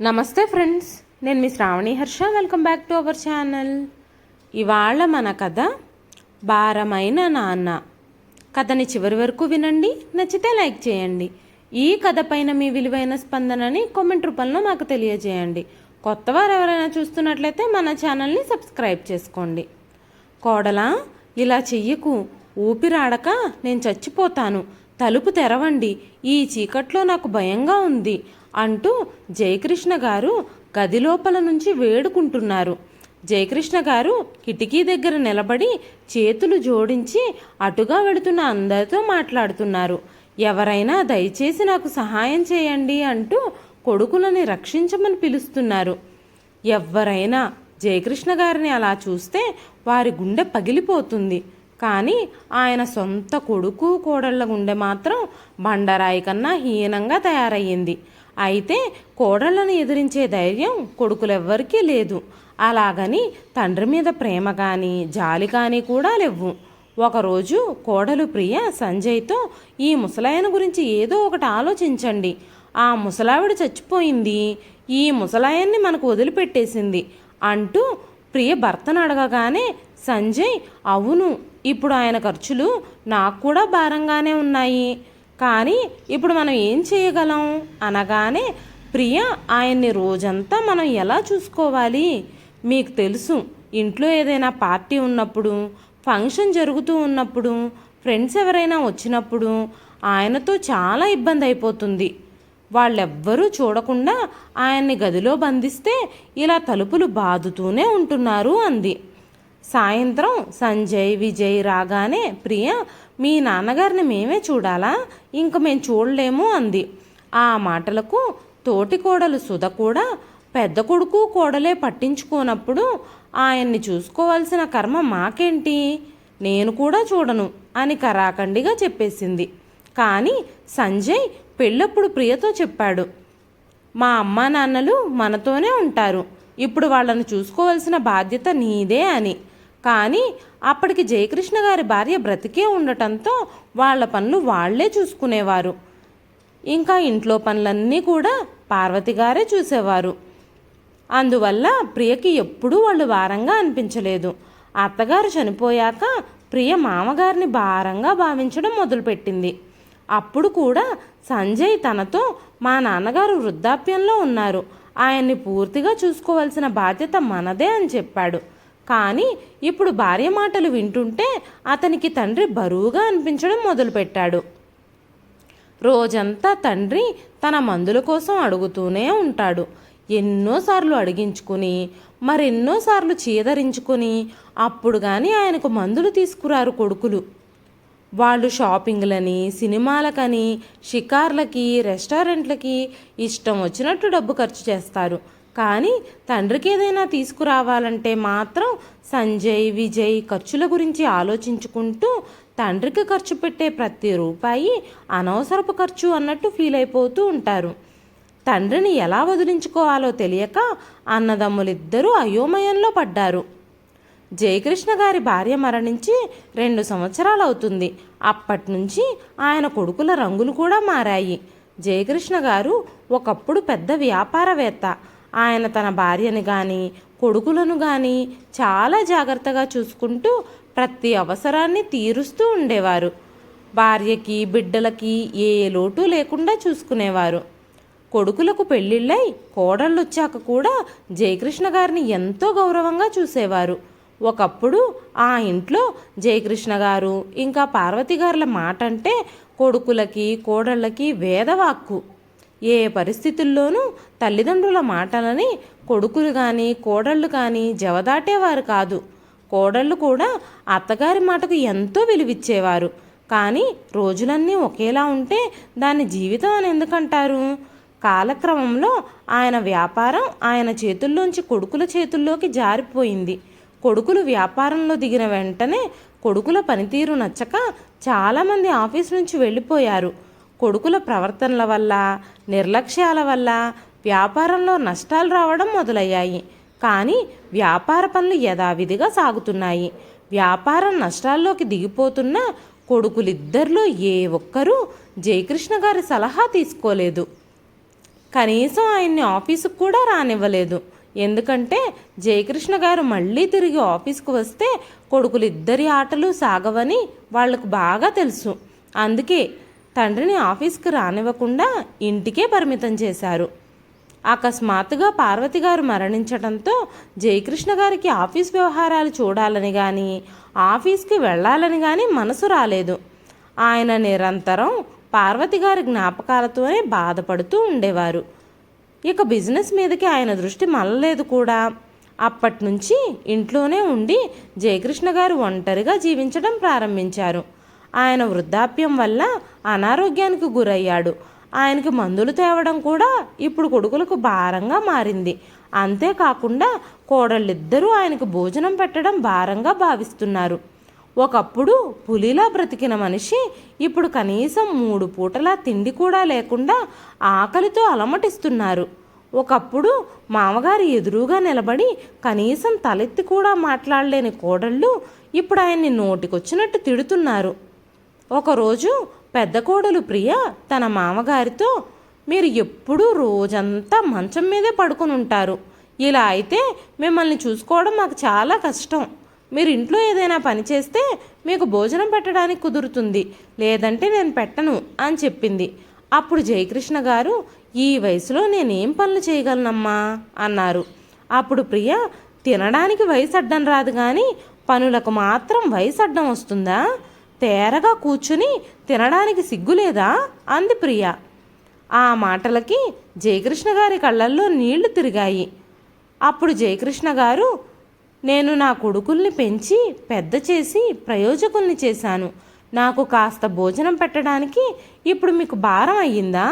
నమస్తే ఫ్రెండ్స్ నేను మీ Sravani Harsha. Welcome back to our channel. ఇవాళ మన కథ భారమైన నాన్న. కథని చివరి వరకు వినండి నచ్చితే లైక్ చేయండి. ఈ కథ పైన మీ విలువైన స్పందనని కామెంట్ రూపంలో మాకు తెలియజేయండి. కొత్తవారు ఎవరైనా చూస్తున్నట్లయితే మన ఛానల్ని సబ్స్క్రైబ్ చేసుకోండి. కోడలా ఇలా చెయ్యకు. ఊపిరాడక నేను చచ్చిపోతాను. తలుపు తెరవండి. ఈ చీకట్లో నాకు భయంగా ఉంది అంటూ జయకృష్ణ గారు గది లోపల నుంచి వేడుకుంటున్నారు. జయకృష్ణ గారు కిటికీ దగ్గర నిలబడి చేతులు జోడించి అటుగా వెడుతున్న అందరితో మాట్లాడుతున్నారు. ఎవరైనా దయచేసి నాకు సహాయం చేయండి అంటూ కొడుకులని రక్షించమని పిలుస్తున్నారు. ఎవరైనా జయకృష్ణ గారిని అలా చూస్తే వారి గుండె పగిలిపోతుంది. కానీ ఆయన సొంత కొడుకు కోడళ్ళ గుండె మాత్రం బండరాయి కన్నా హీనంగా తయారయ్యింది. అయితే కోడళ్ళను ఎదిరించే ధైర్యం కొడుకులెవ్వరికీ లేదు. అలాగని తండ్రి మీద ప్రేమ కానీ జాలి కానీ కూడా లేవు. ఒకరోజు కోడలు ప్రియ సంజయ్తో ఈ ముసలాయన గురించి ఏదో ఒకటి ఆలోచించండి. ఆ ముసలావిడ చచ్చిపోయింది. ఈ ముసలాయన్ని మనకు వదిలిపెట్టేసింది అంటూ ప్రియ భర్తను అడగగానే సంజయ్ అవును ఇప్పుడు ఆయన ఖర్చులు నాకు కూడా భారంగానే ఉన్నాయి. కానీ ఇప్పుడు మనం ఏం చేయగలం? అనగానే ప్రియ ఆయన్ని రోజంతా మనం ఎలా చూసుకోవాలి? మీకు తెలుసు ఇంట్లో ఏదైనా పార్టీ ఉన్నప్పుడు ఫంక్షన్ జరుగుతూ ఉన్నప్పుడు ఫ్రెండ్స్ ఎవరైనా వచ్చినప్పుడు ఆయనతో చాలా ఇబ్బంది అయిపోతుంది. వాళ్ళెవ్వరూ చూడకుండా ఆయన్ని గదిలో బంధిస్తే ఇలా తలుపులు బాదుతూనే ఉంటున్నారు అంది. సాయంత్రం సంజయ్ విజయ్ రాగానే ప్రియ మీ నాన్నగారిని మేమే చూడాలా? ఇంక మేము చూడలేము అంది. ఆ మాటలకు తోటి కోడలు సుధ కూడా పెద్ద కొడుకు కోడలే పట్టించుకోనప్పుడు ఆయన్ని చూసుకోవాల్సిన కర్మ మాకేంటి? నేను కూడా చూడను అని కరాఖండిగా చెప్పేసింది. కానీ సంజయ్ పెళ్ళప్పుడు ప్రియతో చెప్పాడు. మా అమ్మా నాన్నలు మనతోనే ఉంటారు. ఇప్పుడు వాళ్ళని చూసుకోవాల్సిన బాధ్యత నీదే అని. కానీ అప్పటికి జయకృష్ణ గారి భార్య బ్రతికే ఉండటంతో వాళ్ళ పనులు వాళ్ళే చూసుకునేవారు. ఇంకా ఇంట్లో పనులన్నీ కూడా పార్వతి గారే చూసేవారు. అందువల్ల ప్రియకి ఎప్పుడూ వాళ్ళు భారంగా అనిపించలేదు. అత్తగారు చనిపోయాక ప్రియ మామగారిని భారంగా భావించడం మొదలుపెట్టింది. అప్పుడు కూడా సంజయ్ తనతో మా నాన్నగారు వృద్ధాప్యంలో ఉన్నారు. ఆయన్ని పూర్తిగా చూసుకోవాల్సిన బాధ్యత మనదే అని చెప్పాడు. కానీ ఇప్పుడు భార్య మాటలు వింటుంటే అతనికి తండ్రి బరువుగా అనిపించడం మొదలుపెట్టాడు. రోజంతా తండ్రి తన మందుల కోసం అడుగుతూనే ఉంటాడు. ఎన్నోసార్లు అడిగించుకుని మరెన్నోసార్లు చీదరించుకొని అప్పుడు కానీ ఆయనకు మందులు తీసుకురారు కొడుకులు. వాళ్ళు షాపింగ్లని సినిమాలకని షికార్లకి రెస్టారెంట్లకి ఇష్టం వచ్చినట్టు డబ్బు ఖర్చు చేస్తారు. కానీ తండ్రికి ఏదైనా తీసుకురావాలంటే మాత్రం సంజయ్ విజయ్ ఖర్చుల గురించి ఆలోచించుకుంటూ తండ్రికి ఖర్చు పెట్టే ప్రతి రూపాయి అనవసరపు ఖర్చు అన్నట్టు ఫీల్ అయిపోతూ ఉంటారు. తండ్రిని ఎలా వదిలించుకోవాలో తెలియక అన్నదమ్ములిద్దరూ అయోమయంలో పడ్డారు. జయకృష్ణ గారి భార్య మరణించి రెండు సంవత్సరాలు అవుతుంది అప్పటి నుంచి ఆయన కొడుకుల రంగులు కూడా మారాయి. జయకృష్ణ గారు ఒకప్పుడు పెద్ద వ్యాపారవేత్త. ఆయన తన భార్యను కానీ కొడుకులను కానీ చాలా జాగ్రత్తగా చూసుకుంటూ ప్రతి అవసరాన్ని తీరుస్తూ ఉండేవారు. భార్యకి బిడ్డలకి ఏ లోటు లేకుండా చూసుకునేవారు. కొడుకులకు పెళ్ళిళ్ళై కోడళ్ళు వచ్చాక కూడా జయకృష్ణ గారిని ఎంతో గౌరవంగా చూసేవారు. ఒకప్పుడు ఆ ఇంట్లో జయకృష్ణ గారు ఇంకా పార్వతి గారుల మాట అంటే కొడుకులకి కోడళ్ళకి వేదవాక్కు. ఏ పరిస్థితుల్లోనూ తల్లిదండ్రుల మాటలని కొడుకులు కానీ కోడళ్ళు కానీ జవదాటేవారు కాదు. కోడళ్ళు కూడా అత్తగారి మాటకు ఎంతో విలువిచ్చేవారు. కానీ రోజులన్నీ ఒకేలా ఉంటే దాన్ని జీవితం అని ఎందుకంటారు? కాలక్రమంలో ఆయన వ్యాపారం ఆయన చేతుల్లోంచి కొడుకుల చేతుల్లోకి జారిపోయింది. కొడుకులు వ్యాపారంలో దిగిన వెంటనే కొడుకుల పనితీరు నచ్చక చాలామంది ఆఫీస్ నుంచి వెళ్ళిపోయారు. కొడుకుల ప్రవర్తనల వల్ల నిర్లక్ష్యాల వల్ల వ్యాపారంలో నష్టాలు రావడం మొదలయ్యాయి. కానీ వ్యాపార పనులు యథావిధిగా సాగుతున్నాయి. వ్యాపారం నష్టాల్లోకి దిగిపోతున్న కొడుకులిద్దరిలో ఏ ఒక్కరూ జయకృష్ణ గారి సలహా తీసుకోలేదు. కనీసం ఆయన్ని ఆఫీసుకు కూడా రానివ్వలేదు. ఎందుకంటే జయకృష్ణ గారు మళ్ళీ తిరిగి ఆఫీస్కు వస్తే కొడుకులిద్దరి ఆటలు సాగవని వాళ్ళకు బాగా తెలుసు. అందుకే తండ్రిని ఆఫీస్కి రానివ్వకుండా ఇంటికే పరిమితం చేశారు. అకస్మాత్తుగా పార్వతి గారు మరణించడంతో జయకృష్ణ గారికి ఆఫీస్ వ్యవహారాలు చూడాలని కానీ ఆఫీస్కి వెళ్ళాలని కానీ మనసు రాలేదు. ఆయన నిరంతరం పార్వతి గారి జ్ఞాపకాలతోనే బాధపడుతూ ఉండేవారు. ఇక బిజినెస్ మీదకి ఆయన దృష్టి మళ్ళలేదు కూడా. అప్పటి నుంచి ఇంట్లోనే ఉండి జయకృష్ణ గారు ఒంటరిగా జీవించడం ప్రారంభించారు. ఆయన వృద్ధాప్యం వల్ల అనారోగ్యానికి గురయ్యాడు. ఆయనకి మందులు తేవడం కూడా ఇప్పుడు కొడుకులకు భారంగా మారింది. అంతేకాకుండా కోడళ్ళిద్దరూ ఆయనకు భోజనం పెట్టడం భారంగా భావిస్తున్నారు. ఒకప్పుడు పులిలా బ్రతికిన మనిషి ఇప్పుడు కనీసం మూడు పూటలా తిండి కూడా లేకుండా ఆకలితో అలమటిస్తున్నారు. ఒకప్పుడు మామగారి ఎదురుగా నిలబడి కనీసం తలెత్తి కూడా మాట్లాడలేని కోడళ్ళు ఇప్పుడు ఆయన్ని నోటికొచ్చినట్టు తిడుతున్నారు. ఒకరోజు పెద్ద కోడలు ప్రియ తన మామగారితో మీరు ఎప్పుడూ రోజంతా మంచం మీదే పడుకుని ఉంటారు. ఇలా అయితే మిమ్మల్ని చూసుకోవడం మాకు చాలా కష్టం. మీరు ఇంట్లో ఏదైనా పని చేస్తే మీకు భోజనం పెట్టడానికి కుదురుతుంది. లేదంటే నేను పెట్టను అని చెప్పింది. అప్పుడు జయకృష్ణ గారు ఈ వయసులో నేనేం పనులు చేయగలనమ్మా అన్నారు. అప్పుడు ప్రియ తినడానికి వయసు అడ్డం రాదు కానీ పనులకు మాత్రం వయసు అడ్డం వస్తుందా? తేరగా కూర్చుని తినడానికి సిగ్గులేదా? అంది ప్రియ. ఆ మాటలకి జయకృష్ణ గారి కళ్ళల్లో నీళ్ళు తిరిగాయి. అప్పుడు జయకృష్ణ గారు నేను నా కొడుకుల్ని పెంచి పెద్ద చేసి ప్రయోజకుల్ని చేశాను. నాకు కాస్త భోజనం పెట్టడానికి ఇప్పుడు మీకు భారం అయ్యిందా?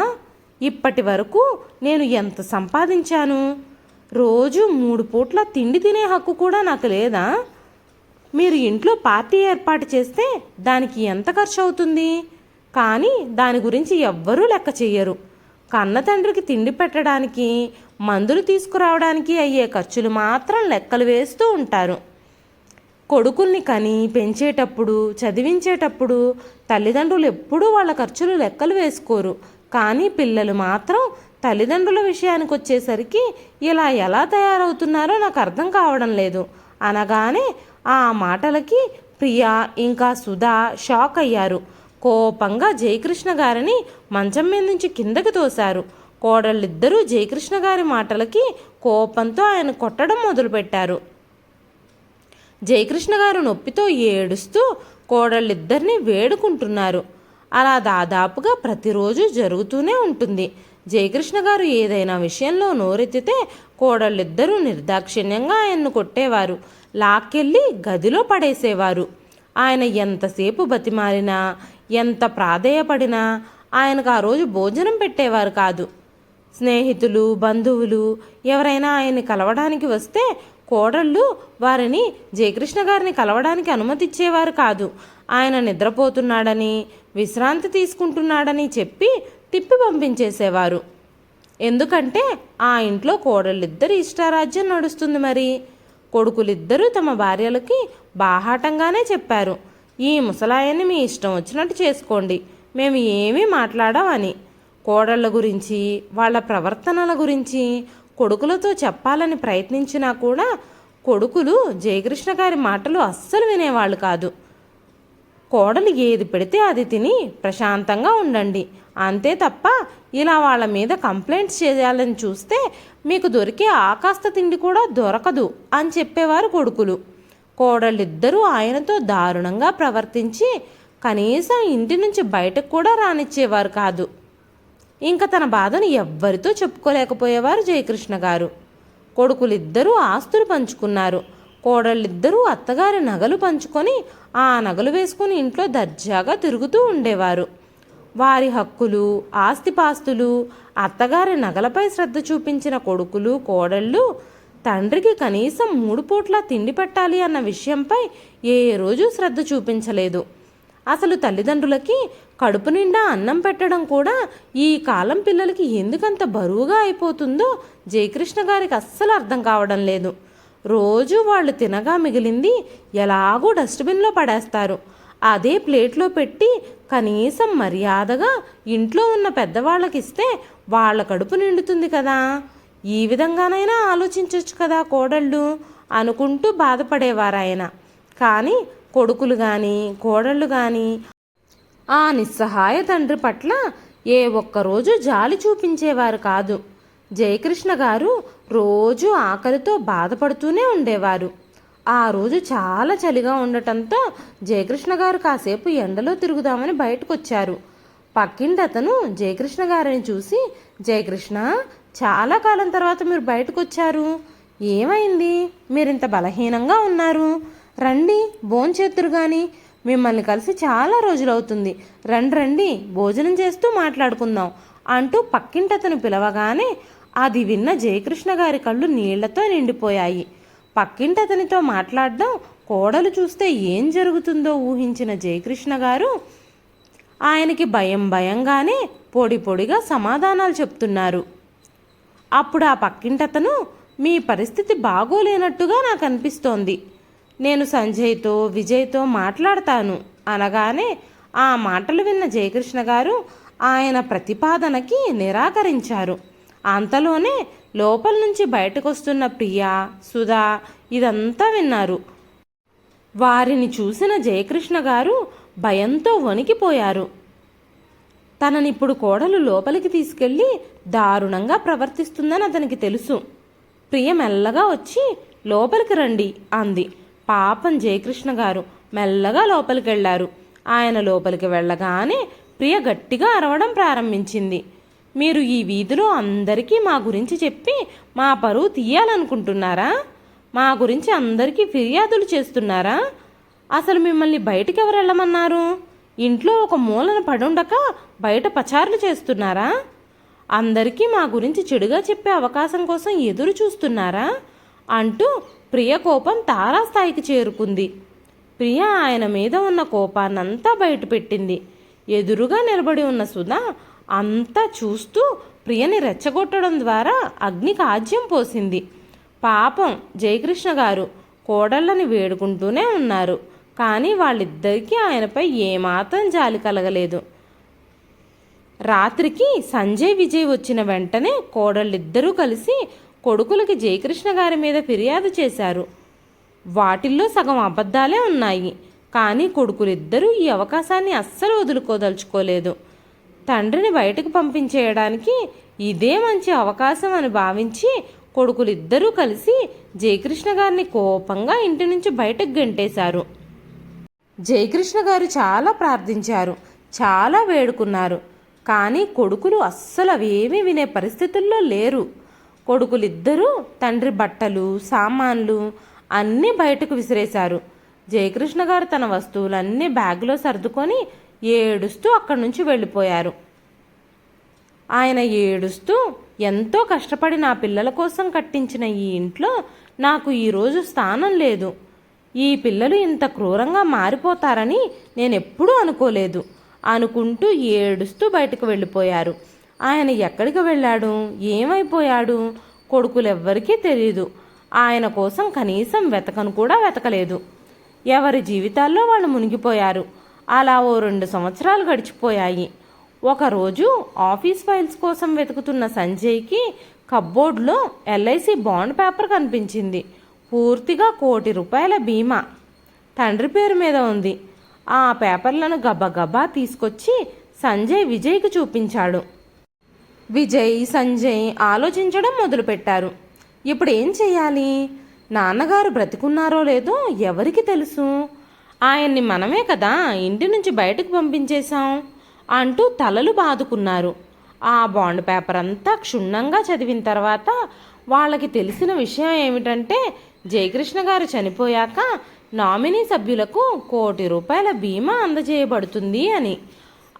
ఇప్పటి వరకు నేను ఎంత సంపాదించాను? రోజు మూడు పూట్ల తిండి తినే హక్కు కూడా నాకు లేదా? మీరు ఇంట్లో పార్టీ ఏర్పాటు చేస్తే దానికి ఎంత ఖర్చు అవుతుంది కానీ దాని గురించి ఎవ్వరూ లెక్క చెయ్యరు. కన్న తండ్రికి తిండి పెట్టడానికి మందులు తీసుకురావడానికి అయ్యే ఖర్చులు మాత్రం లెక్కలు వేస్తూ ఉంటారు. కొడుకుల్ని కని పెంచేటప్పుడు చదివించేటప్పుడు తల్లిదండ్రులు ఎప్పుడూ వాళ్ళ ఖర్చులు లెక్కలు వేసుకోరు. కానీ పిల్లలు మాత్రం తల్లిదండ్రుల విషయానికి వచ్చేసరికి ఇలా ఎలా తయారవుతున్నారో నాకు అర్థం కావడం లేదు. అనగానే ఆ మాటలకి ప్రియా ఇంకా సుధా షాక్ అయ్యారు. కోపంగా జయకృష్ణ గారిని మంచం మీద నుంచి కిందకి తోశారు. కోడళ్ళిద్దరూ జయకృష్ణ గారి మాటలకి కోపంతో ఆయన కొట్టడం మొదలుపెట్టారు. జయకృష్ణ గారు నొప్పితో ఏడుస్తూ కోడళ్ళిద్దరిని వేడుకుంటున్నారు. అలా దాదాపుగా ప్రతిరోజు జరుగుతూనే ఉంటుంది. జయకృష్ణ గారు ఏదైనా విషయంలో నోరెత్తితే కోడళ్ళిద్దరూ నిర్దాక్షిణ్యంగా ఆయన్ను కొట్టేవారు. లాక్కెళ్ళి గదిలో పడేసేవారు. ఆయన ఎంతసేపు బతిమాలినా ఎంత ప్రాధేయపడినా ఆయనకు ఆ రోజు భోజనం పెట్టేవారు కాదు. స్నేహితులు బంధువులు ఎవరైనా ఆయన్ని కలవడానికి వస్తే కోడళ్ళు వారిని జయకృష్ణ గారిని కలవడానికి అనుమతిచ్చేవారు కాదు. ఆయన నిద్రపోతున్నాడని విశ్రాంతి తీసుకుంటున్నాడని చెప్పి తిప్పి పంపించేసేవారు. ఎందుకంటే ఆ ఇంట్లో కోడళ్ళిద్దరి ఇష్టారాజ్యం నడుస్తుంది మరి. కొడుకులిద్దరూ తమ భార్యలకి బాహాటంగానే చెప్పారు. ఈ ముసలాయన్ని మీ ఇష్టం వచ్చినట్టు చేసుకోండి. మేము ఏమీ మాట్లాడమని. కోడళ్ళ గురించి వాళ్ళ ప్రవర్తనల గురించి కొడుకులతో చెప్పాలని ప్రయత్నించినా కూడా కొడుకులు జయకృష్ణ గారి మాటలు అస్సలు వినేవాళ్ళు కాదు. కోడలు ఏది పెడితే అది తిని ప్రశాంతంగా ఉండండి. అంతే తప్ప ఇలా వాళ్ళ మీద కంప్లైంట్స్ చేయాలని చూస్తే మీకు దొరికే ఆకాస్త తిండి కూడా దొరకదు అని చెప్పేవారు కొడుకులు. కోడళ్ళిద్దరూ ఆయనతో దారుణంగా ప్రవర్తించి కనీసం ఇంటి నుంచి బయటకు కూడా రానిచ్చేవారు కాదు. ఇంకా తన బాధను ఎవ్వరితో చెప్పుకోలేకపోయేవారు జయకృష్ణ గారు. కొడుకులిద్దరూ ఆస్తులు పంచుకున్నారు. కోడళ్ళిద్దరూ అత్తగారి నగలు పంచుకొని ఆ నగలు వేసుకుని ఇంట్లో దర్జాగా తిరుగుతూ ఉండేవారు. వారి హక్కులు ఆస్తిపాస్తులు అత్తగారి నగలపై శ్రద్ధ చూపించిన కొడుకులు కోడళ్ళు తండ్రికి కనీసం మూడు పూట్ల తిండి పెట్టాలి అన్న విషయంపై ఏ రోజు శ్రద్ధ చూపించలేదు. అసలు తల్లిదండ్రులకి కడుపు నిండా అన్నం పెట్టడం కూడా ఈ కాలం పిల్లలకి ఎందుకంత బరువుగా అయిపోతుందో జయకృష్ణ గారికి అస్సలు అర్థం కావడం లేదు. రోజు వాళ్ళు తినగా మిగిలింది ఎలాగో డస్ట్బిన్లో పడేస్తారు. అదే ప్లేట్లో పెట్టి కనీసం మర్యాదగా ఇంట్లో ఉన్న పెద్దవాళ్ళకిస్తే వాళ్ళ కడుపు నిండుతుంది కదా. ఈ విధంగానైనా ఆలోచించవచ్చు కదా కోడళ్ళు అనుకుంటూ బాధపడేవారు ఆయన కానీ కొడుకులు కానీ కోడళ్ళు కానీ ఆ నిస్సహాయ తండ్రి పట్ల ఏ ఒక్కరోజు జాలి చూపించేవారు కాదు. జయకృష్ణ గారు రోజు ఆకలితో బాధపడుతూనే ఉండేవారు. ఆ రోజు చాలా చలిగా ఉండటంతో జయకృష్ణ గారు కాసేపు ఎండలో తిరుగుదామని బయటకు వచ్చారు పక్కింటి అతను జయకృష్ణ గారిని చూసి జయకృష్ణ చాలా కాలం తర్వాత మీరు బయటకు వచ్చారు ఏమైంది? మీరింత బలహీనంగా ఉన్నారు. రండి భోంచేతురు కానీ మిమ్మల్ని కలిసి చాలా రోజులవుతుంది. రండి రండి భోజనం చేస్తూ మాట్లాడుకుందాం అంటూ పక్కింటతను పిలవగానే అది విన్న జయకృష్ణ గారి కళ్ళు నీళ్ళతో నిండిపోయాయి. పక్కింటతనితో మాట్లాడడం కోడలు చూస్తే ఏం జరుగుతుందో ఊహించిన జయకృష్ణ గారు ఆయనకి భయం భయంగానే పొడి పొడిగా సమాధానాలు చెప్తున్నారు. అప్పుడు ఆ పక్కింటతను మీ పరిస్థితి బాగోలేనట్టుగా నాకు అనిపిస్తోంది. నేను సంజయ్తో విజయ్తో మాట్లాడతాను అనగానే ఆ మాటలు విన్న జయకృష్ణ గారు ఆయన ప్రతిపాదనకి నిరాకరించారు. అంతలోనే లోపల నుంచి బయటకొస్తున్న ప్రియా సుధా ఇదంతా విన్నారు. వారిని చూసిన జయకృష్ణ గారు భయంతో వణికిపోయారు. తననిప్పుడు కోడలు లోపలికి తీసుకెళ్ళి దారుణంగా ప్రవర్తిస్తుందని అతనికి తెలుసు. ప్రియ మెల్లగా వచ్చి లోపలికి రండి అంది. పాపం జయకృష్ణ గారు మెల్లగా లోపలికి వెళ్ళారు ఆయన లోపలికి వెళ్ళగానే ప్రియ గట్టిగా అరవడం ప్రారంభించింది. మీరు ఈ వీధిలో అందరికీ మా గురించి చెప్పి మా పరువు తీయాలనుకుంటున్నారా? మా గురించి అందరికీ ఫిర్యాదులు చేస్తున్నారా? అసలు మిమ్మల్ని బయటికి ఎవరు వెళ్ళమన్నారు? ఇంట్లో ఒక మూలన పడుండక బయట పచారులు చేస్తున్నారా? అందరికీ మా గురించి చెడుగా చెప్పే అవకాశం కోసం ఎదురు చూస్తున్నారా? అంటూ ప్రియ కోపం తారాస్థాయికి చేరుకుంది. ప్రియ ఆయన మీద ఉన్న కోపాన్నంతా బయటపెట్టింది. ఎదురుగా నిలబడి ఉన్న సుధా అంతా చూస్తూ ప్రియని రెచ్చగొట్టడం ద్వారా అగ్నికి ఆజ్యం పోసింది. పాపం జయకృష్ణ గారు కోడళ్ళని వేడుకుంటూనే ఉన్నారు. కానీ వాళ్ళిద్దరికీ ఆయనపై ఏమాత్రం జాలి కలగలేదు. రాత్రికి సంజయ్ విజయ్ వచ్చిన వెంటనే కోడళ్ళిద్దరూ కలిసి కొడుకులకి జయకృష్ణ గారి మీద ఫిర్యాదు చేశారు. వాటిల్లో సగం అబద్ధాలే ఉన్నాయి. కానీ కొడుకులిద్దరూ ఈ అవకాశాన్ని అస్సలు వదులుకోదలుచుకోలేదు. తండ్రిని బయటకు పంపించేయడానికి ఇదే మంచి అవకాశం అని భావించి కొడుకులిద్దరూ కలిసి జయకృష్ణ గారిని కోపంగా ఇంటి నుంచి బయటకు గంటేశారు. జయకృష్ణ గారు చాలా ప్రార్థించారు చాలా వేడుకున్నారు. కానీ కొడుకులు అస్సలు అవేమీ వినే పరిస్థితుల్లో లేరు. కొడుకులిద్దరూ తండ్రి బట్టలు సామాన్లు అన్నీ బయటకు విసిరేశారు. జయకృష్ణ గారు తన వస్తువులన్నీ బ్యాగ్లో సర్దుకొని ఏడుస్తూ అక్కడి నుంచి వెళ్ళిపోయారు. ఆయన ఏడుస్తూ ఎంతో కష్టపడి నా పిల్లల కోసం కట్టించిన ఈ ఇంట్లో నాకు ఈరోజు స్థానం లేదు. ఈ పిల్లలు ఇంత క్రూరంగా మారిపోతారని నేను ఎప్పుడూ అనుకోలేదు అనుకుంటూ ఏడుస్తూ బయటకు వెళ్ళిపోయారు. ఆయన ఎక్కడికి వెళ్ళాడు? ఏమైపోయాడు? కొడుకులెవ్వరికీ తెలియదు ఆయన కోసం కనీసం వెతకను కూడా వెతకలేదు. ఎవరి జీవితాల్లో వాళ్ళు మునిగిపోయారు? అలా ఓ రెండు సంవత్సరాలు గడిచిపోయాయి. ఒకరోజు ఆఫీస్ ఫైల్స్ కోసం వెతుకుతున్న సంజయ్కి కబ్బోర్డ్లో ఎల్ఐసి బాండ్ పేపర్ కనిపించింది. పూర్తిగా కోటి రూపాయల బీమా. తండ్రి పేరు మీద ఉంది. ఆ పేపర్లను గబగబా తీసుకొచ్చి సంజయ్ విజయ్కి చూపించాడు. విజయ్ సంజయ్ ఆలోచించడం మొదలుపెట్టారు. ఇప్పుడు ఏం చేయాలి? నాన్నగారు బ్రతికున్నారో లేదో ఎవరికి తెలుసు? ఆయన్ని మనమే కదా ఇంటి నుంచి బయటకు పంపించేశాం అంటూ తలలు బాదుకున్నారు. ఆ బాండ్ పేపర్ అంతా క్షుణ్ణంగా చదివిన తర్వాత వాళ్ళకి తెలిసిన విషయం ఏమిటంటే జయకృష్ణ గారు చనిపోయాక నామినీ సభ్యులకు కోటి రూపాయల బీమా అందజేయబడుతుంది అని.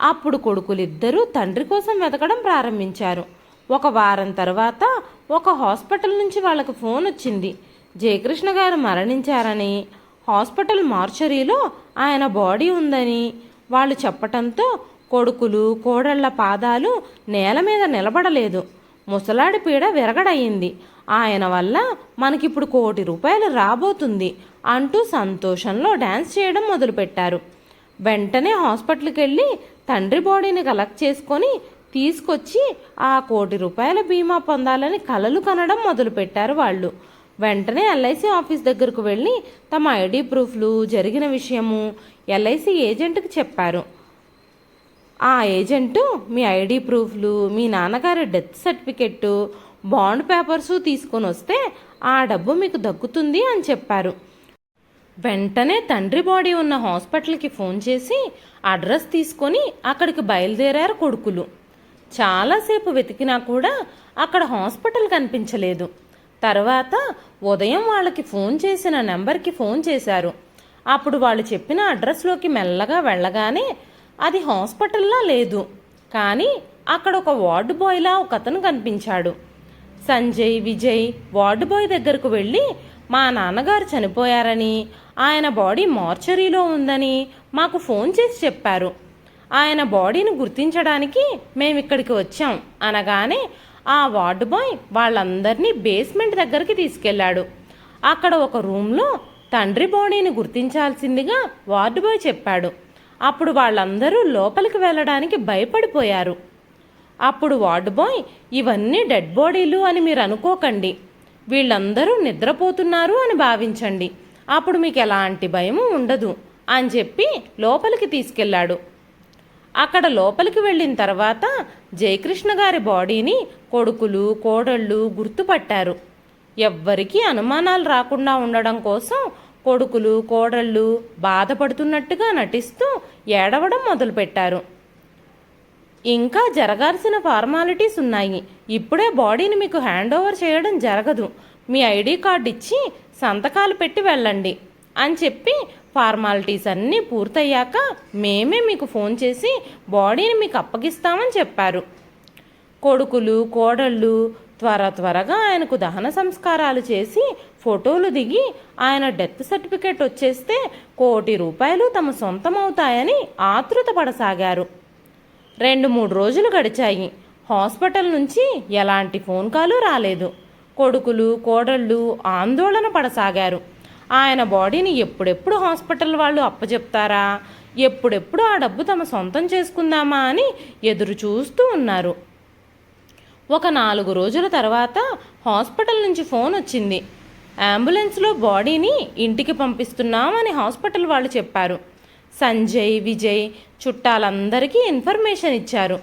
అప్పుడు కొడుకులిద్దరూ తండ్రి కోసం వెతకడం ప్రారంభించారు. ఒక వారం తర్వాత ఒక హాస్పిటల్ నుంచి వాళ్ళకు ఫోన్ వచ్చింది. జయకృష్ణ గారు మరణించారని హాస్పిటల్ మార్చరీలో ఆయన బాడీ ఉందని వాళ్ళు చెప్పటంతో కొడుకులు కోడళ్ళ పాదాలు నేల మీద నిలబడలేదు. ముసలాడి పీడ విరగడయింది. ఆయన వల్ల మనకిప్పుడు కోటి రూపాయలు రాబోతుంది అంటూ సంతోషంలో డ్యాన్స్ చేయడం మొదలుపెట్టారు. వెంటనే హాస్పిటల్కి వెళ్ళి తండ్రి బాడీని కలెక్ట్ చేసుకొని తీసుకొచ్చి ఆ కోటి రూపాయల బీమా పొందాలని కలలు కనడం మొదలుపెట్టారు వాళ్ళు. వెంటనే ఎల్ఐసి ఆఫీస్ దగ్గరకు వెళ్ళి తమ ఐడి ప్రూఫ్లు జరిగిన విషయము ఎల్ఐసి ఏజెంట్కి చెప్పారు. ఆ ఏజెంటు మీ ఐడి ప్రూఫ్లు మీ నాన్నగారి డెత్ సర్టిఫికెట్టు బాండ్ పేపర్స్ తీసుకొని వస్తే ఆ డబ్బు మీకు దక్కుతుంది అని చెప్పారు. వెంటనే తండ్రి బాడీ ఉన్న హాస్పిటల్కి ఫోన్ చేసి అడ్రస్ తీసుకొని అక్కడికి బయలుదేరారు కొడుకులు. చాలాసేపు వెతికినా కూడా అక్కడ హాస్పిటల్ కనిపించలేదు. తర్వాత ఉదయం వాళ్ళకి ఫోన్ చేసిన నెంబర్కి ఫోన్ చేశారు. అప్పుడు వాళ్ళు చెప్పిన అడ్రస్లోకి మెల్లగా వెళ్ళగానే అది హాస్పిటల్లా లేదు. కానీ అక్కడ ఒక వార్డు బాయ్లా ఒక అతను కనిపించాడు. సంజయ్ విజయ్ వార్డు బాయ్ దగ్గరకు వెళ్ళి మా నాన్నగారు చనిపోయారని ఆయన బాడీ మార్చరీలో ఉందని మాకు ఫోన్ చేసి చెప్పారు. ఆయన బాడీని గుర్తించడానికి మేము ఇక్కడికి వచ్చాం అనగానే ఆ వార్డు బాయ్ వాళ్ళందరినీ బేస్మెంట్ దగ్గరికి తీసుకెళ్ళాడు. అక్కడ ఒక రూమ్లో తండ్రి బాడీని గుర్తించాల్సిందిగా వార్డు బాయ్ చెప్పాడు. అప్పుడు వాళ్ళందరూ లోపలికి వెళ్ళడానికి భయపడిపోయారు. అప్పుడు వార్డు బాయ్ ఇవన్నీ డెడ్ బాడీలు అని మీరు అనుకోకండి వీళ్ళందరూ నిద్రపోతున్నారు అని భావించండి. అప్పుడు మీకు ఎలాంటి భయము ఉండదు అని చెప్పి లోపలికి తీసుకెళ్ళాడు. అక్కడ లోపలికి వెళ్ళిన తర్వాత జయకృష్ణ గారి బాడీని కొడుకులు కోడళ్ళు గుర్తుపట్టారు. ఎవ్వరికీ అనుమానాలు రాకుండా ఉండడం కోసం కొడుకులు కోడళ్ళు బాధపడుతున్నట్టుగా నటిస్తూ ఏడవడం మొదలుపెట్టారు. ఇంకా జరగాల్సిన ఫార్మాలిటీస్ ఉన్నాయి. ఇప్పుడే బాడీని మీకు హ్యాండ్ ఓవర్ చేయడం జరగదు. మీ ఐడి కార్డు ఇచ్చి సంతకాలు పెట్టి వెళ్ళండి అని చెప్పి ఫార్మాలిటీస్ అన్నీ పూర్తయ్యాక మేమే మీకు ఫోన్ చేసి బాడీని మీకు అప్పగిస్తామని చెప్పారు. కొడుకులు కోడళ్ళు త్వర త్వరగా ఆయనకు దహన సంస్కారాలు చేసి ఫోటోలు దిగి ఆయన డెత్ సర్టిఫికేట్ వచ్చేస్తే కోటి రూపాయలు తమ సొంతమవుతాయని ఆతృత పడసాగారు రెండు మూడు రోజులు గడిచాయి. హాస్పిటల్ నుంచి ఎలాంటి ఫోన్ కాలు రాలేదు. కొడుకులు కోడళ్ళు ఆందోళన పడసాగారు. ఆయన బాడీని ఎప్పుడెప్పుడు హాస్పిటల్ వాళ్ళు అప్పచెప్తారా ఎప్పుడెప్పుడు ఆ డబ్బు తమ సొంతం చేసుకుందామా అని ఎదురు చూస్తూ ఉన్నారు. ఒక నాలుగు రోజుల తర్వాత హాస్పిటల్ నుంచి ఫోన్ వచ్చింది. అంబులెన్స్లో బాడీని ఇంటికి పంపిస్తున్నామని హాస్పిటల్ వాళ్ళు చెప్పారు. సంజయ్ విజయ్ చుట్టాలందరికీ ఇన్ఫర్మేషన్ ఇచ్చారు.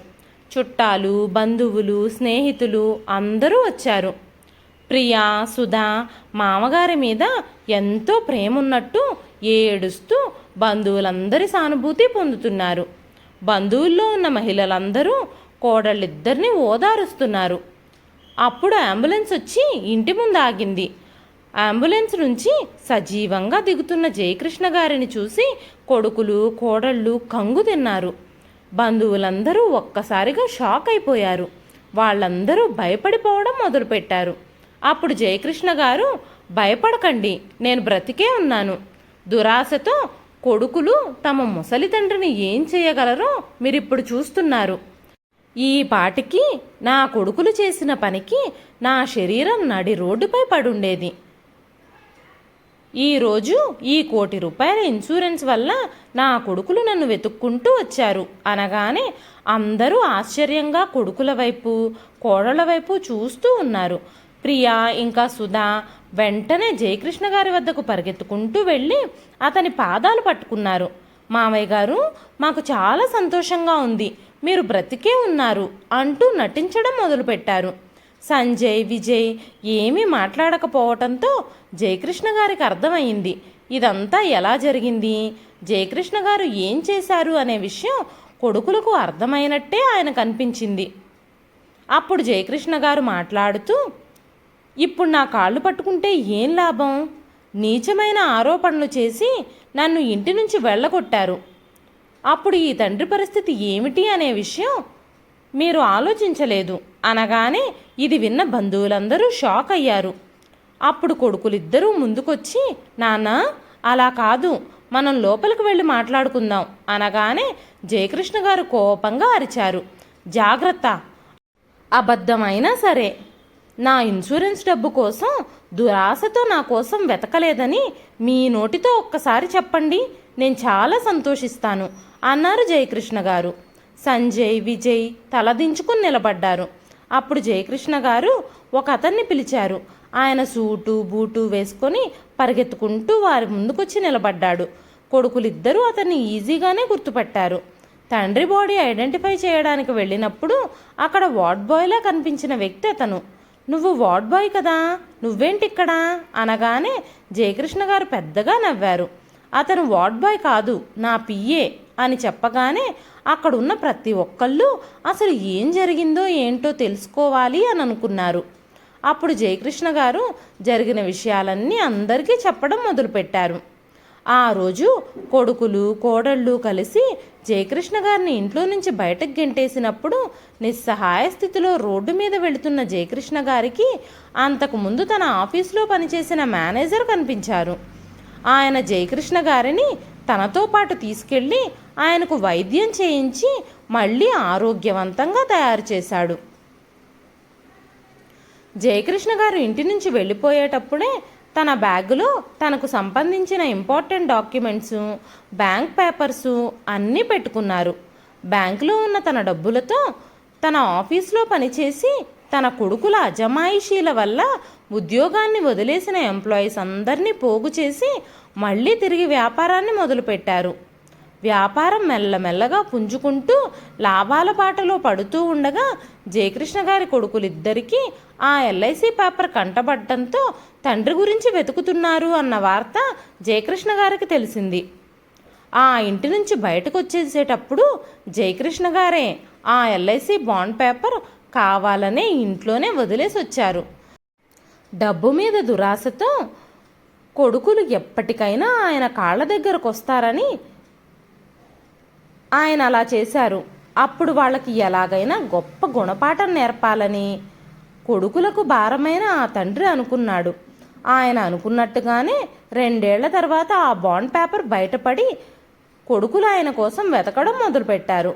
చుట్టాలు బంధువులు స్నేహితులు అందరూ వచ్చారు. ప్రియా సుధా మామగారి మీద ఎంతో ప్రేమ ఉన్నట్టు ఏడుస్తూ బంధువులందరి సానుభూతి పొందుతున్నారు. బంధువుల్లో ఉన్న మహిళలందరూ కోడళ్ళిద్దరిని ఓదారుస్తున్నారు. అప్పుడు అంబులెన్స్ వచ్చి ఇంటి ముందు ఆగింది అంబులెన్స్ నుంచి సజీవంగా దిగుతున్న జయకృష్ణ గారిని చూసి కొడుకులు కోడళ్ళు కంగు తిన్నారు. బంధువులందరూ ఒక్కసారిగా షాక్ అయిపోయారు. వాళ్ళందరూ భయపడిపోవడం మొదలుపెట్టారు. అప్పుడు జయకృష్ణ గారు భయపడకండి నేను బ్రతికే ఉన్నాను. దురాశతో కొడుకులు తమ ముసలి తండ్రిని ఏం చేయగలరో మీరిప్పుడు చూస్తున్నారు. ఈ పాటికి నా కొడుకులు చేసిన పనికి నా శరీరం నడి రోడ్డుపై పడుండేది. ఈరోజు ఈ కోటి రూపాయల ఇన్సూరెన్స్ వల్ల నా కొడుకులు నన్ను వెతుక్కుంటూ వచ్చారు. అనగానే అందరూ ఆశ్చర్యంగా కొడుకుల వైపు కోడళ్ళ వైపు చూస్తూ ఉన్నారు. ప్రియా ఇంకా సుధా వెంటనే జయకృష్ణ గారి వద్దకు పరిగెత్తుకుంటూ వెళ్ళి అతని పాదాలు పట్టుకున్నారు. మామయ్య గారు మాకు చాలా సంతోషంగా ఉంది. మీరు బ్రతికే ఉన్నారు అంటూ నటించడం మొదలుపెట్టారు. సంజయ్ విజయ్ ఏమీ మాట్లాడకపోవటంతో జయకృష్ణ గారికి అర్థమైంది ఇదంతా ఎలా జరిగింది? జయకృష్ణ గారు ఏం చేశారు? అనే విషయం కొడుకులకు అర్థమైనట్టే ఆయన కనిపించింది. అప్పుడు జయకృష్ణ గారు మాట్లాడుతూ ఇప్పుడు నా కాళ్ళు పట్టుకుంటే ఏం లాభం? నీచమైన ఆరోపణలు చేసి నన్ను ఇంటి నుంచి వెళ్ళగొట్టారు. అప్పుడు ఈ తండ్రి పరిస్థితి ఏమిటి అనే విషయం మీరు ఆలోచించలేదు. అనగానే ఇది విన్న బంధువులందరూ షాక్ అయ్యారు. అప్పుడు కొడుకులిద్దరూ ముందుకొచ్చి నాన్న అలా కాదు. మనం లోపలికి వెళ్ళి మాట్లాడుకుందాం. అనగానే జయకృష్ణ గారు కోపంగా అరిచారు. జాగ్రత్త. అబద్ధమైనా సరే. నా ఇన్సూరెన్స్ డబ్బు కోసం దురాశతో నా కోసం వెతకలేదని మీ నోటితో ఒక్కసారి చెప్పండి. నేను చాలా సంతోషిస్తాను అన్నారు జయకృష్ణ గారు. సంజయ్ విజయ్ తలదించుకుని నిలబడ్డారు. అప్పుడు జయకృష్ణ గారు ఒక అతన్ని పిలిచారు. ఆయన సూటు బూటు వేసుకొని పరిగెత్తుకుంటూ వారి ముందుకొచ్చి నిలబడ్డాడు. కొడుకులిద్దరూ అతన్ని ఈజీగానే గుర్తుపట్టారు. తండ్రి బాడీ ఐడెంటిఫై చేయడానికి వెళ్ళినప్పుడు అక్కడ వార్డ్ బాయ్లా కనిపించిన వ్యక్తి అతను. నువ్వు వార్డ్ బాయ్ కదా నువ్వేంటిక్కడ? అనగానే జయకృష్ణ గారు పెద్దగా నవ్వారు. అతను వార్డ్ బాయ్ కాదు నా పిఏ అని చెప్పగానే అక్కడున్న ప్రతి ఒక్కళ్ళు అసలు ఏం జరిగిందో ఏంటో తెలుసుకోవాలి అని అనుకున్నారు. అప్పుడు జయకృష్ణ గారు జరిగిన విషయాలన్నీ అందరికీ చెప్పడం మొదలుపెట్టారు. ఆ రోజు కొడుకులు కోడళ్ళు కలిసి జయకృష్ణ గారిని ఇంట్లో నుంచి బయటకు గెంటేసినప్పుడు నిస్సహాయ స్థితిలో రోడ్డు మీద వెళుతున్న జయకృష్ణ గారికి అంతకుముందు తన ఆఫీసులో పనిచేసిన మేనేజర్ కనిపించారు. ఆయన జయకృష్ణ గారిని తనతో పాటు తీసుకెళ్ళి ఆయనకు వైద్యం చేయించి మళ్ళీ ఆరోగ్యవంతంగా తయారు చేశాడు. జయకృష్ణ గారు ఇంటి నుంచి వెళ్ళిపోయేటప్పుడే తన బ్యాగులో తనకు సంబంధించిన ఇంపార్టెంట్ డాక్యుమెంట్స్ బ్యాంక్ పేపర్సు అన్నీ పెట్టుకున్నారు. బ్యాంకులో ఉన్న తన డబ్బులతో తన ఆఫీస్లో పనిచేసి తన కొడుకుల అజమాయిషీల వల్ల ఉద్యోగాన్ని వదిలేసిన ఎంప్లాయీస్ అందరినీ పోగు చేసి మళ్ళీ తిరిగి వ్యాపారాన్ని మొదలుపెట్టారు. వ్యాపారం మెల్లమెల్లగా పుంజుకుంటూ లాభాల బాటలో పడుతూ ఉండగా జయకృష్ణ గారి కొడుకులిద్దరికీ ఆ ఎల్ఐసి పేపర్ కంటబడ్డంతో తండ్రి గురించి వెతుకుతున్నారు అన్న వార్త జయకృష్ణ గారికి తెలిసింది. ఆ ఇంటి నుంచి బయటకు వచ్చేసేటప్పుడు జయకృష్ణ గారే ఆ ఎల్ఐసి బాండ్ పేపర్ కావాలనే ఇంట్లోనే వదిలేసి వచ్చారు డబ్బు మీద దురాశతో కొడుకులు ఎప్పటికైనా ఆయన కాళ్ళ దగ్గరకు వస్తారని ఆయన అలా చేశారు. అప్పుడు వాళ్ళకి ఎలాగైనా గొప్ప గుణపాఠం నేర్పాలని కొడుకులకు భారమైన ఆ తండ్రి అనుకున్నాడు. ఆయన అనుకున్నట్టుగానే రెండేళ్ళ తర్వాత ఆ బాండ్ పేపర్ బయటపడి కొడుకులు ఆయన కోసం వెతకడం మొదలుపెట్టారు.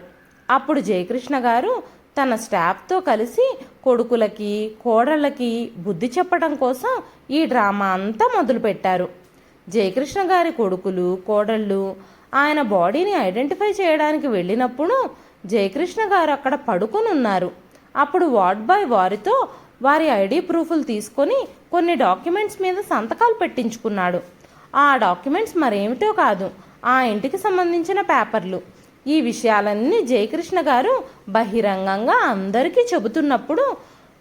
అప్పుడు జయకృష్ణ గారు తన స్టాఫ్తో కలిసి కొడుకులకి కోడళ్ళకి బుద్ధి చెప్పడం కోసం ఈ డ్రామా అంతా మొదలుపెట్టారు. జయకృష్ణ గారి కొడుకులు కోడళ్ళు ఆయన బాడీని ఐడెంటిఫై చేయడానికి వెళ్ళినప్పుడు జయకృష్ణ గారు అక్కడ పడుకొని ఉన్నారు. అప్పుడు వార్డ్ బాయ్ వారితో వారి ఐడి ప్రూఫ్లు తీసుకొని కొన్ని డాక్యుమెంట్స్ మీద సంతకాలు పెట్టించుకున్నాడు. ఆ డాక్యుమెంట్స్ మరేమిటో కాదు ఆ ఇంటికి సంబంధించిన పేపర్లు. ఈ విషయాలన్నీ జయకృష్ణ గారు బహిరంగంగా అందరికీ చెబుతున్నప్పుడు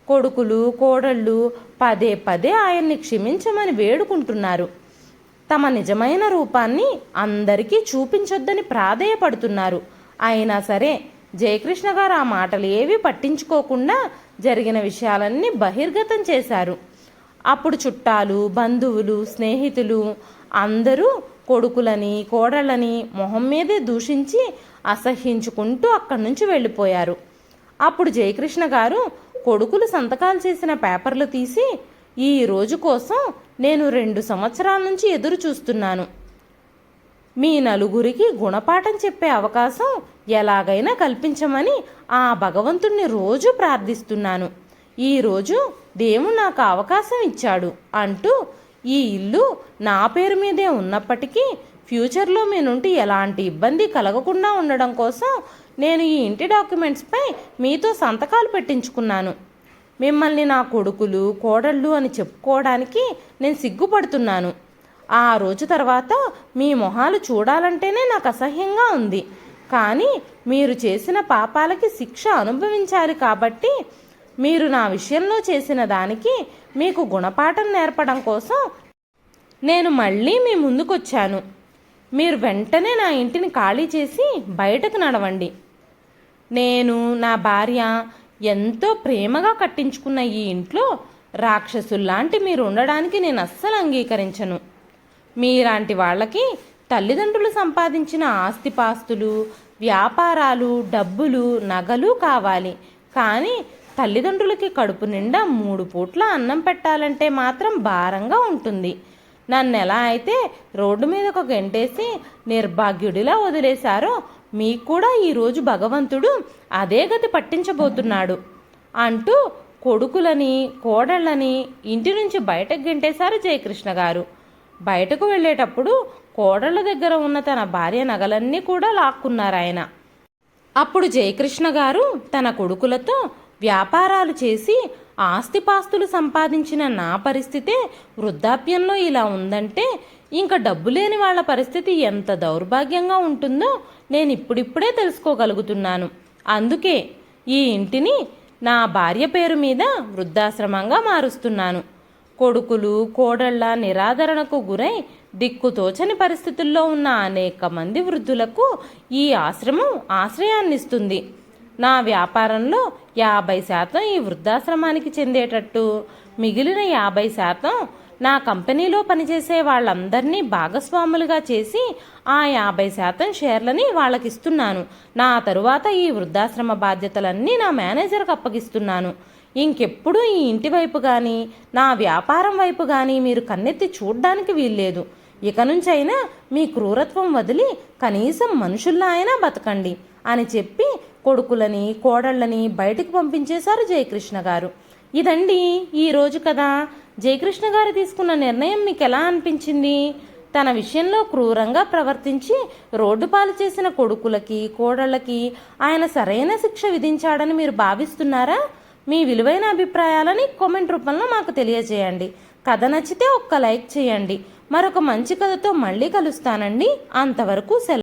కొడుకులు కోడళ్ళు పదే పదే ఆయన్ని క్షమించమని వేడుకుంటున్నారు. తమ నిజమైన రూపాన్ని అందరికీ చూపించొద్దని ప్రాధేయపడుతున్నారు. అయినా సరే జయకృష్ణ గారు ఆ మాటలు ఏవి పట్టించుకోకుండా జరిగిన విషయాలన్నీ బహిర్గతం చేశారు. అప్పుడు చుట్టాలు బంధువులు స్నేహితులు అందరూ కొడుకులని కోడళ్ళని మొహం మీదే దూషించి అసహ్యించుకుంటూ అక్కడి నుంచి వెళ్ళిపోయారు. అప్పుడు జయకృష్ణ గారు కొడుకులు సంతకాలు చేసిన పేపర్లు తీసి ఈ రోజు కోసం నేను రెండు సంవత్సరాల నుంచి ఎదురు చూస్తున్నాను. మీ నలుగురికి గుణపాఠం చెప్పే అవకాశం ఎలాగైనా కల్పించమని ఆ భగవంతుణ్ణి రోజు ప్రార్థిస్తున్నాను. ఈరోజు దేవుడు నాకు అవకాశం ఇచ్చాడు అంటూ ఈ ఇల్లు నా పేరు మీదే ఉన్నప్పటికీ ఫ్యూచర్లో మీ నుండి ఎలాంటి ఇబ్బంది కలగకుండా ఉండడం కోసం నేను ఈ ఇంటి డాక్యుమెంట్స్పై మీతో సంతకాలు పెట్టించుకున్నాను. మిమ్మల్ని నా కొడుకులు కోడళ్ళు అని చెప్పుకోవడానికి నేను సిగ్గుపడుతున్నాను. ఆ రోజు తర్వాత మీ మొహాలు చూడాలంటేనే నాకు అసహ్యంగా ఉంది. కానీ మీరు చేసిన పాపాలకి శిక్ష అనుభవించాలి కాబట్టి మీరు నా విషయంలో చేసిన దానికి మీకు గుణపాఠం నేర్పడం కోసం నేను మళ్ళీ మీ ముందుకొచ్చాను. మీరు వెంటనే నా ఇంటిని ఖాళీ చేసి బయటకు నడవండి. నేను నా భార్య ఎంతో ప్రేమగా కట్టించుకున్న ఈ ఇంట్లో రాక్షసుల్లాంటి మీరు ఉండడానికి నేను అస్సలు అంగీకరించను. మీలాంటి వాళ్ళకి తల్లిదండ్రులు సంపాదించిన ఆస్తిపాస్తులు వ్యాపారాలు డబ్బులు నగలు కావాలి. కానీ తల్లిదండ్రులకి కడుపు నిండా మూడు పూట్ల అన్నం పెట్టాలంటే మాత్రం భారంగా ఉంటుంది. నన్ను ఎలా అయితే రోడ్డు మీద ఒక గంటేసి నిర్భాగ్యుడిలా వదిలేశారో మీకు కూడా ఈరోజు భగవంతుడు అదే గతి పట్టించబోతున్నాడు అంటూ కొడుకులని కోడళ్ళని ఇంటి నుంచి బయటకు గెంటేశారు జయకృష్ణ గారు. బయటకు వెళ్ళేటప్పుడు కోడళ్ళ దగ్గర ఉన్న తన భార్య నగలన్నీ కూడా లాక్కున్నారు ఆయన. అప్పుడు జయకృష్ణ గారు తన కొడుకులతో వ్యాపారాలు చేసి ఆస్తిపాస్తులు సంపాదించిన నా పరిస్థితే వృద్ధాప్యంలో ఇలా ఉందంటే ఇంకా డబ్బు లేని వాళ్ళ పరిస్థితి ఎంత దౌర్భాగ్యంగా ఉంటుందో నేను ఇప్పుడిప్పుడే తెలుసుకోగలుగుతున్నాను. అందుకే ఈ ఇంటిని నా భార్య పేరు మీద వృద్ధాశ్రమంగా మారుస్తున్నాను. కొడుకులు కోడళ్ళ నిరాదరణకు గురై దిక్కుతోచని పరిస్థితుల్లో ఉన్న అనేక మంది వృద్ధులకు ఈ ఆశ్రమం ఆశ్రయాన్నిస్తుంది. నా వ్యాపారంలో యాభై శాతం ఈ వృద్ధాశ్రమానికి చెందేటట్టు. మిగిలిన యాభై శాతం నా కంపెనీలో పనిచేసే వాళ్ళందరినీ భాగస్వాములుగా చేసి ఆ యాభై శాతం షేర్లని వాళ్ళకిస్తున్నాను. నా తరువాత ఈ వృద్ధాశ్రమ బాధ్యతలన్నీ నా మేనేజర్కి అప్పగిస్తున్నాను. ఇంకెప్పుడు ఈ ఇంటి వైపు కానీ నా వ్యాపారం వైపు కానీ మీరు కన్నెత్తి చూడ్డానికి వీల్లేదు. ఇక నుంచైనా మీ క్రూరత్వం వదిలి కనీసం మనుషుల్లా అయినా బతకండి అని చెప్పి కొడుకులని కోడళ్ళని బయటకు పంపించేశారు జయకృష్ణ గారు. ఇదండి ఈరోజు కదా జయకృష్ణ గారు తీసుకున్న నిర్ణయం మీకు ఎలా అనిపించింది? తన విషయంలో క్రూరంగా ప్రవర్తించి రోడ్డు పాలు చేసిన కొడుకులకి కోడళ్ళకి ఆయన సరైన శిక్ష విధించాడని మీరు భావిస్తున్నారా? మీ విలువైన అభిప్రాయాలని కామెంట్ రూపంలో మాకు తెలియజేయండి. కథ నచ్చితే ఒక్క లైక్ చేయండి. మరొక మంచి కథతో మళ్ళీ కలుస్తానండి. అంతవరకు సెలవు.